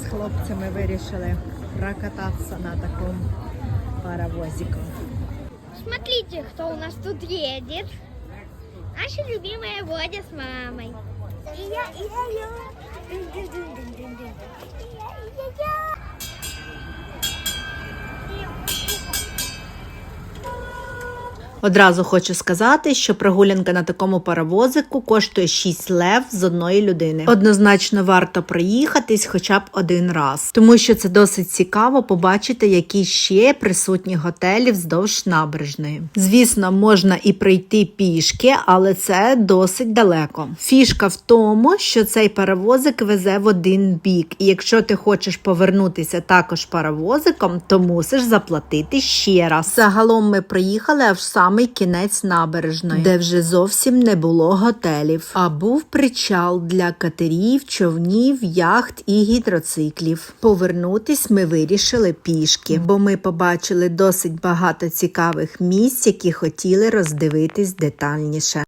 з хлопцями вирішили прокататися на такому паровозику. Смотрите, кто у нас тут едет. Наша любимая Водя с мамой. И я, и я, я. Одразу хочу сказати, що прогулянка на такому паровозику коштує 6 лев з одної людини. Однозначно варто проїхатись хоча б один раз, тому що це досить цікаво побачити, які ще присутні готелі вздовж набережної. Звісно, можна і прийти пішки, але це досить далеко. Фішка в тому, що цей паровозик везе в один бік, і якщо ти хочеш повернутися також паровозиком, то мусиш заплатити ще раз. Загалом ми приїхали аж в самий кінець набережної, де вже зовсім не було готелів, а був причал для катерів, човнів, яхт і гідроциклів. Повернутись ми вирішили пішки, бо ми побачили досить багато цікавих місць, які хотіли роздивитись детальніше.